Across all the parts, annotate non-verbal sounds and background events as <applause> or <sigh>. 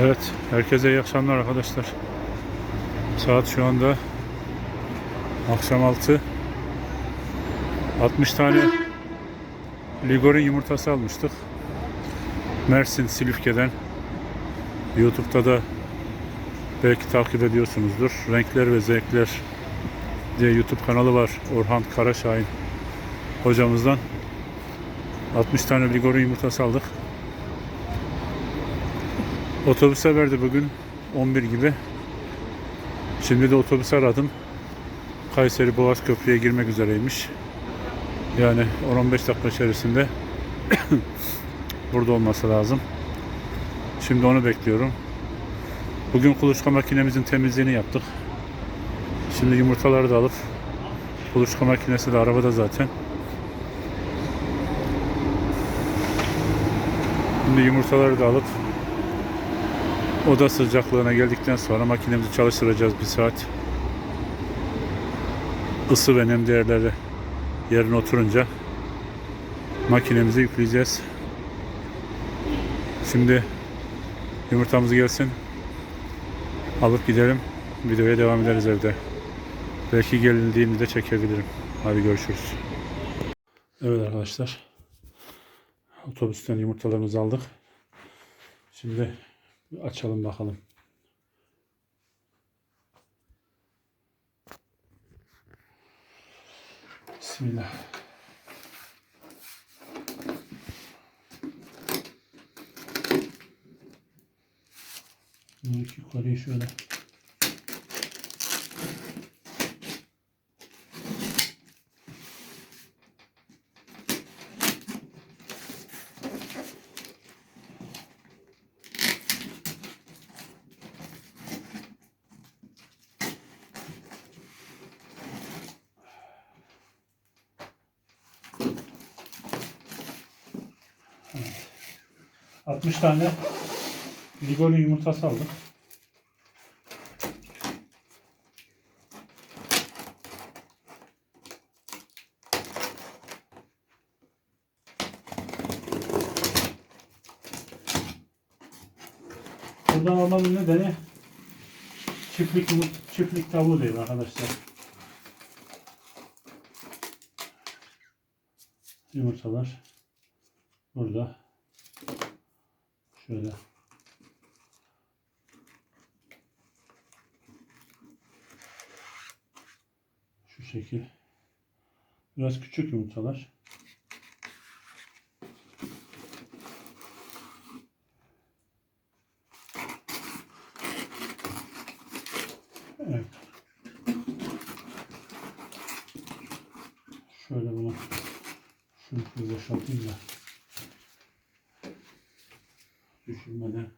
Evet, herkese iyi akşamlar arkadaşlar. Saat şu anda akşam 6. 60 tane Ligorin yumurtası almıştık. Mersin Silifke'den. YouTube'da da belki takip ediyorsunuzdur. Renkler ve Zevkler diye YouTube kanalı var. Orhan Karaşahin hocamızdan. 60 tane Ligorin yumurtası aldık. Otobüse verdi bugün 11 gibi. Şimdi de otobüs aradım. Kayseri Boğaz Köprü'ye girmek üzereymiş. Yani 10-15 dakika içerisinde <coughs> burada olması lazım. Şimdi onu bekliyorum. Bugün kuluçka makinemizin temizliğini yaptık. Şimdi yumurtaları da alıp kuluçka makinesi de arabada zaten. Şimdi yumurtaları da alıp oda sıcaklığına geldikten sonra makinemizi çalıştıracağız bir saat. Isı ve nem değerleri yerine oturunca makinemizi yükleyeceğiz. Şimdi yumurtamız gelsin. Alıp gidelim. Videoya devam ederiz evde. Belki gelindiğimde çekebilirim. Hadi görüşürüz. Evet arkadaşlar. Otobüsten yumurtalarımızı aldık. Şimdi açalım bakalım. Bismillah. İlk yukarıyı şöyle. 60 tane Ligoli yumurtası aldık. Buradan almanın nedeni çiftlik, çiftlik tavuğu değil arkadaşlar. Yumurtalar burada şöyle. Şu şekil. Biraz küçük yumurtalar. Evet. Şöyle bunu şunu boşaltayım da düşürmeden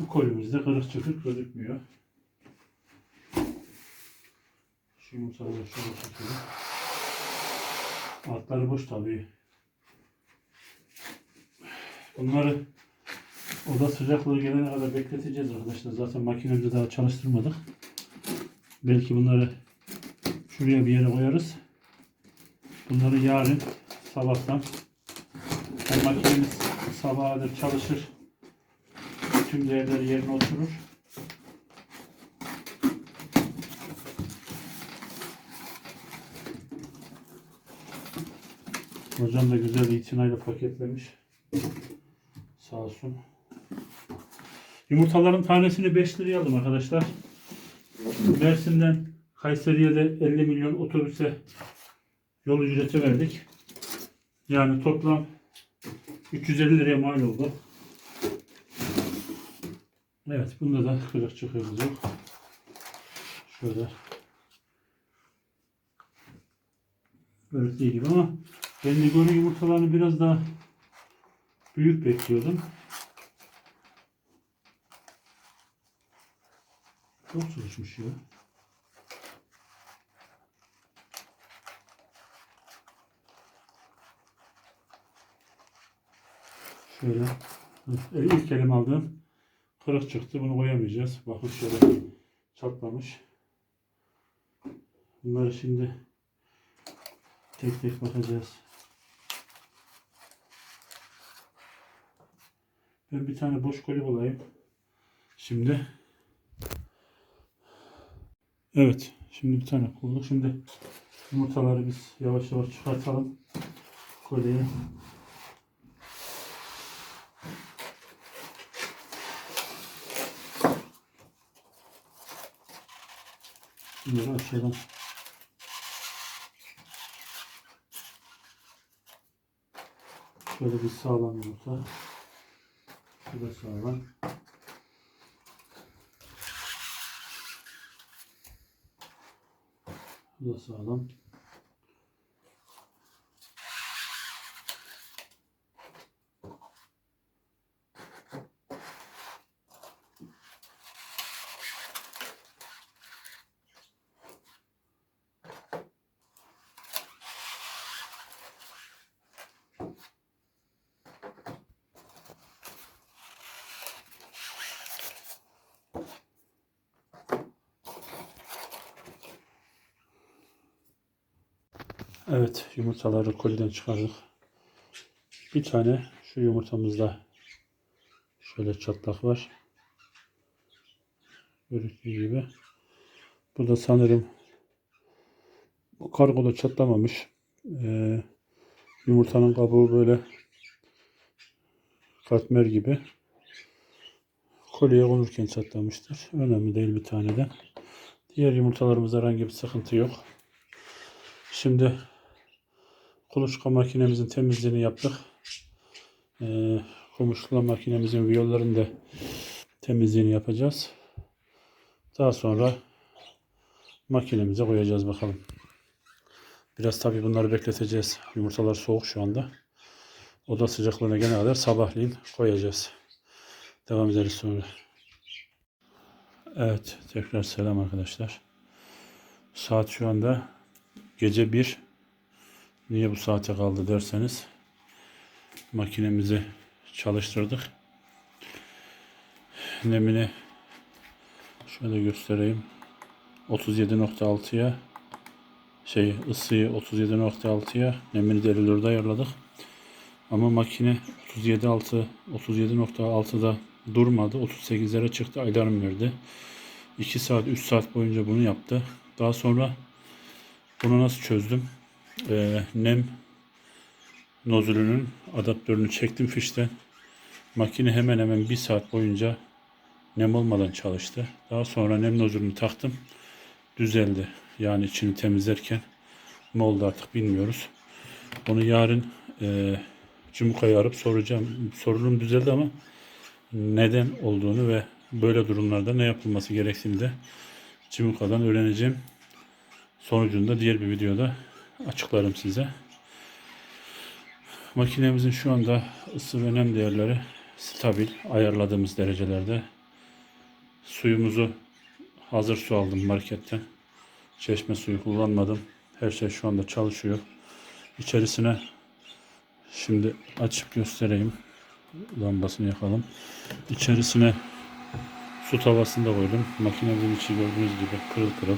Bu kolumuzda kırık çıkık gözükmüyor. Şu yumurtaları şöyle çekelim. Altları boş tabii. Bunları oda sıcaklığı gelene kadar bekleteceğiz arkadaşlar. Zaten makinemizi daha çalıştırmadık. Belki bunları şuraya bir yere koyarız. Bunları yarın sabahtan hem makinemiz sabaha kadar çalışır. Tüm değerleri yerine oturur. Hocam da güzel itinayla paketlemiş. Sağ olsun. Yumurtaların tanesini 5 liraya aldım arkadaşlar. Mersin'den Kayseri'ye de 50 milyon otobüse yol ücreti verdik. Yani toplam 350 liraya mal oldu. Evet bunda da kırık çıkıyoruz yok. Şöyle. Böyle gibi ama ben Ligori yumurtalarını biraz daha büyük bekliyordum. Çok çalışmış ya. Şöyle. İlk elim aldığım kırık çıktı. Bunu koyamayacağız. Bakın şöyle çatlamış. Bunları şimdi tek tek bakacağız. Ben bir tane boş koli olayım. Şimdi Evet. Şimdi bir tane bulduk. Şimdi yumurtaları biz yavaş yavaş çıkartalım. Kolyeyi. Bunları aşağıdan Şöyle bir sağlam yumurta. Bu da sağlam. Bu da sağlam. Evet yumurtaları koliden çıkardık. Bir tane şu yumurtamızda şöyle çatlak var. Görüldüğü gibi. Bu da sanırım bu kargoda çatlamamış. Ee, yumurtanın kabuğu böyle katmer gibi. Kolye konurken çatlamıştır. Önemli değil bir taneden. Diğer yumurtalarımızda herhangi bir sıkıntı yok. Şimdi kuluçka makinemizin temizliğini yaptık. Ee, kuluçka makinemizin viyollarını da temizliğini yapacağız. Daha sonra makinemize koyacağız bakalım. Biraz tabii bunları bekleteceğiz. Yumurtalar soğuk şu anda. Oda sıcaklığına gene kadar sabahleyin koyacağız. Devam ederiz sonra. Evet tekrar selam arkadaşlar. Saat şu anda gece 1. Niye bu saate kaldı derseniz makinemizi çalıştırdık. Nemini şöyle göstereyim. 37.6'ya şey ısıyı 37.6'ya nemini de 54'e ayarladık. Ama makine 37.6 37.6'da durmadı. 38'lere çıktı. Alarm verdi. 2 saat 3 saat boyunca bunu yaptı. Daha sonra bunu nasıl çözdüm? Ee, nem nozulünün adaptörünü çektim fişten. Makine hemen hemen bir saat boyunca nem olmadan çalıştı. Daha sonra nem nozulünü taktım. Düzeldi. Yani içini temizlerken ne oldu artık bilmiyoruz. Onu yarın e, Cumhurkaya'yı arayıp soracağım. Sorunum düzeldi ama neden olduğunu ve böyle durumlarda ne yapılması gerektiğini de Cumhurkaya'dan öğreneceğim. Sonucunda diğer bir videoda açıklarım size. Makinemizin şu anda ısı ve nem değerleri stabil ayarladığımız derecelerde. Suyumuzu hazır su aldım marketten. Çeşme suyu kullanmadım. Her şey şu anda çalışıyor. İçerisine şimdi açıp göstereyim. Lambasını yakalım. İçerisine su tavasını da koydum. Makinemizin içi gördüğünüz gibi kırıl kırıl.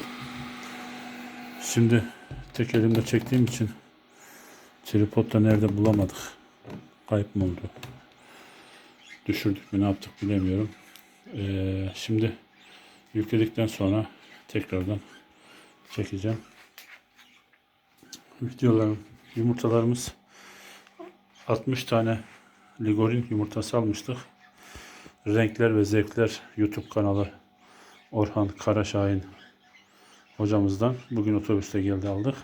Şimdi tek elimde çektiğim için tripodda nerede bulamadık. Kayıp mı oldu? Düşürdük mü ne yaptık bilemiyorum. Ee, şimdi yükledikten sonra tekrardan çekeceğim. Videolarım, yumurtalarımız 60 tane ligorin yumurtası almıştık. Renkler ve Zevkler YouTube kanalı Orhan Karaşahin hocamızdan. Bugün otobüste geldi aldık.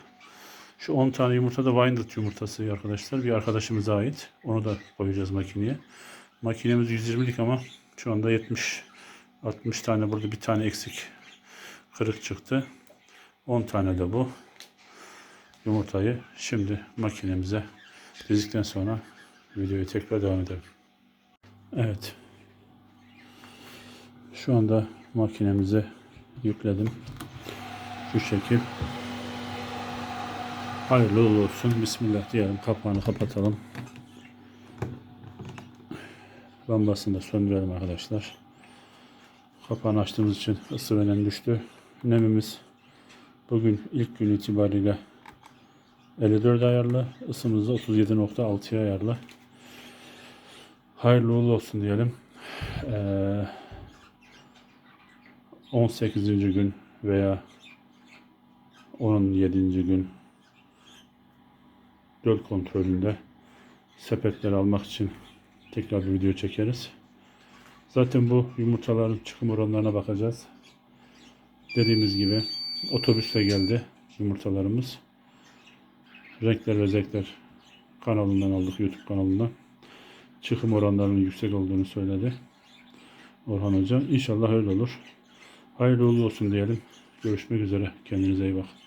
Şu 10 tane yumurta da Wyandotte yumurtası arkadaşlar. Bir arkadaşımıza ait. Onu da koyacağız makineye. Makinemiz 120'lik ama şu anda 70 60 tane burada bir tane eksik kırık çıktı. 10 tane de bu yumurtayı şimdi makinemize dizdikten sonra videoyu tekrar devam edelim. Evet. Şu anda makinemize yükledim. Şu şekil. Hayırlı uğurlu olsun. Bismillah diyelim. Kapağını kapatalım. lambasını da söndürelim arkadaşlar. Kapağını açtığımız için ısı ve düştü. Nemimiz bugün ilk gün itibariyle 54 ayarlı. ısımız da 37.6'ya ayarlı. Hayırlı uğurlu olsun diyelim. Ee, 18. gün veya 17. gün göl kontrolünde sepetleri almak için tekrar bir video çekeriz. Zaten bu yumurtaların çıkım oranlarına bakacağız. Dediğimiz gibi otobüsle geldi yumurtalarımız. Renkler ve Zevkler kanalından aldık YouTube kanalından. Çıkım oranlarının yüksek olduğunu söyledi. Orhan Hoca. İnşallah öyle olur. Hayırlı uğurlu olsun diyelim. Görüşmek üzere. Kendinize iyi bakın.